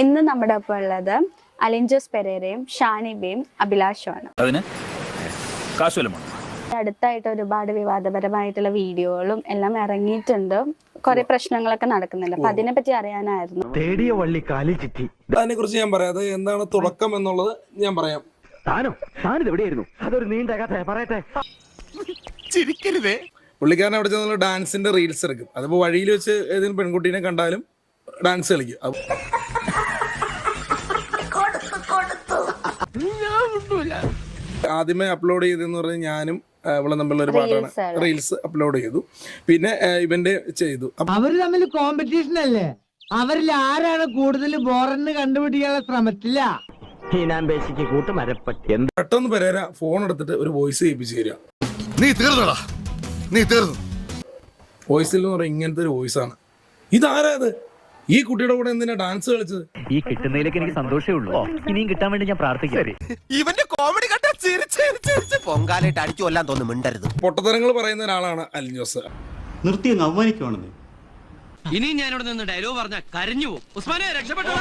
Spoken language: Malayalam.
ഇന്ന് നമ്മുടെ ഒപ്പം ഉള്ളത് അലിൻജോസ് പെരേരയും ഷാനിബയും അഭിലാഷുമാണ്. അതിന് അടുത്തായിട്ട് ഒരുപാട് വിവാദപരമായിട്ടുള്ള വീഡിയോകളും എല്ലാം ഇറങ്ങിയിട്ടുണ്ട്. കുറെ പ്രശ്നങ്ങളൊക്കെ നടക്കുന്നുണ്ട്. അപ്പൊ അതിനെ പറ്റി അറിയാനായിരുന്നു. തേടിയ വള്ളി കാലി ചിറ്റി. അതിനെ കുറിച്ച് ഞാൻ പറയാം. അത് എന്താണ് തുടക്കം എന്നുള്ളത് ഞാൻ പറയാം. താനോ? താനിത് എവിടെയായിരുന്നു? അതൊരു നീണ്ട കഥ പറയട്ടെ. പുള്ളിക്കാരൻ അവിടെ ചെന്നുള്ള ഡാൻസിന്റെ റീൽസ് എടുക്കും. അതിപ്പോ വഴിയിൽ വെച്ച് ഏതെങ്കിലും പെൺകുട്ടീനെ കണ്ടാലും ഡാൻസ് കളിക്കും. ആദ്യമേ അപ്ലോഡ് ചെയ്തെന്ന് പറഞ്ഞാൽ ഞാനും ഇവളെ തമ്മിലുള്ള ഒരു പാട്ടാണ് റീൽസ് അപ്ലോഡ് ചെയ്തു. പിന്നെ ഇവന്റെ ചെയ്തു. അവർ തമ്മിൽ കോമ്പറ്റീഷൻ അല്ലേ? അവരിൽ ആരാണ് കൂടുതൽ ബോറന്ന് കണ്ടുപിടിക്കാനുള്ള ശ്രമത്തില്ല പെട്ടെന്ന് പെരേര ഫോൺ എടുത്തിട്ട് ഒരു വോയിസ് കേൾപ്പിച്ച് തരിക നീ തീർന്നടാ. നീ തീർന്നു. വോയിസിൽ എന്ന് പറഞ്ഞാൽ ഇങ്ങനത്തെ ഒരു വോയിസ് ആണ്. ഇതാരാ ഇത്? ഈ കുട്ടിയുടെ കൂടെ എന്തിനാ ഡാൻസ് കളിച്ചത്? ഈ കിട്ടുന്നതിലേക്ക് എനിക്ക് സന്തോഷമേ ഉള്ളൂ. ഇനിയും കിട്ടാൻ വേണ്ടി ഞാൻ പ്രാർത്ഥിക്കാം. ഇവന്റെ കോമഡി കണ്ട ചിരിച്ച് ചിരിച്ച് ചിരിച്ച് പൊങ്കാലായിട്ട് അടിച്ചു കൊല്ലാൻ തോന്നുന്നു മിണ്ടരുത്. പൊട്ടത്തരങ്ങൾ പറയുന്ന ഒരാളാണ് അലിൻ ജോസ്. നിർത്തി അവമാനിക്കുവാണെന്ന്. ഇനിയും ഇനി ഞാനിവിടെ നിന്ന് ഡയലോഗ് പറഞ്ഞ കരഞ്ഞു പോകും. ഉസ്മാനെ രക്ഷപ്പെട്ടോ